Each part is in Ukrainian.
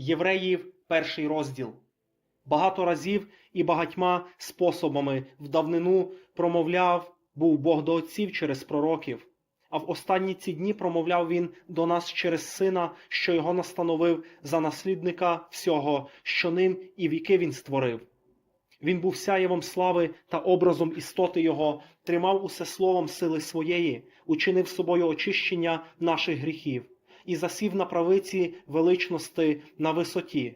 Євреїв, перший розділ. Багато разів і багатьма способами в давнину промовляв був Бог до отців через пророків, а в останні ці дні промовляв він до нас через сина, що його настановив за наслідника всього, що ним і віки він створив. Він був сяєвом слави та образом істоти Його, тримав усе словом сили своєї, учинив собою очищення наших гріхів і засів на правиці величності на висоті.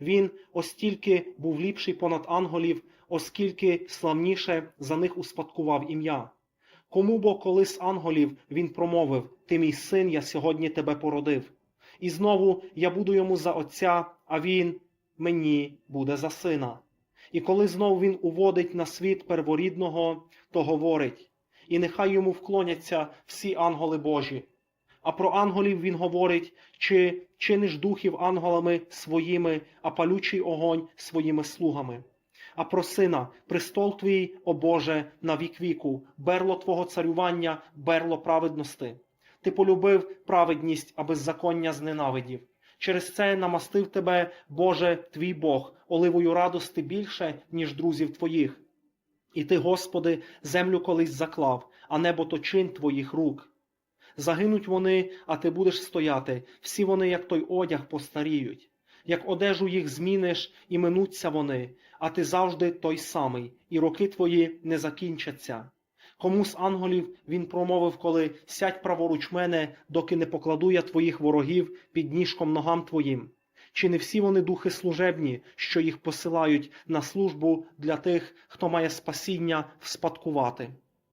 Він остільки був ліпший понад анголів, оскільки славніше за них успадкував ім'я. Кому бо коли з анголів він промовив: Ти мій син, я сьогодні тебе породив. І знову я буду йому за отця, а він мені буде за сина. І коли знов він уводить на світ перворідного, то говорить, і нехай йому вклоняться всі ангели Божі. А про анголів він говорить, чи чиниш духів анголами своїми, а палючий огонь своїми слугами. А про сина, престол твій, о Боже, на вік віку, берло Твого царювання, берло праведності. Ти полюбив праведність, а беззаконня зненавидів. Через це намастив тебе, Боже, твій Бог, оливою радости більше, ніж друзів твоїх. І ти, Господи, землю колись заклав, а небо то чин твоїх рук. Загинуть вони, а ти будеш стояти, всі вони, як той одяг, постаріють. Як одежу їх зміниш, і минуться вони, а ти завжди той самий, і роки твої не закінчаться. Кому з анголів він промовив, коли сядь праворуч мене, доки не покладу я твоїх ворогів під ніжком ногам твоїм. Чи не всі вони духи служебні, що їх посилають на службу для тих, хто має спасіння вспадкувати?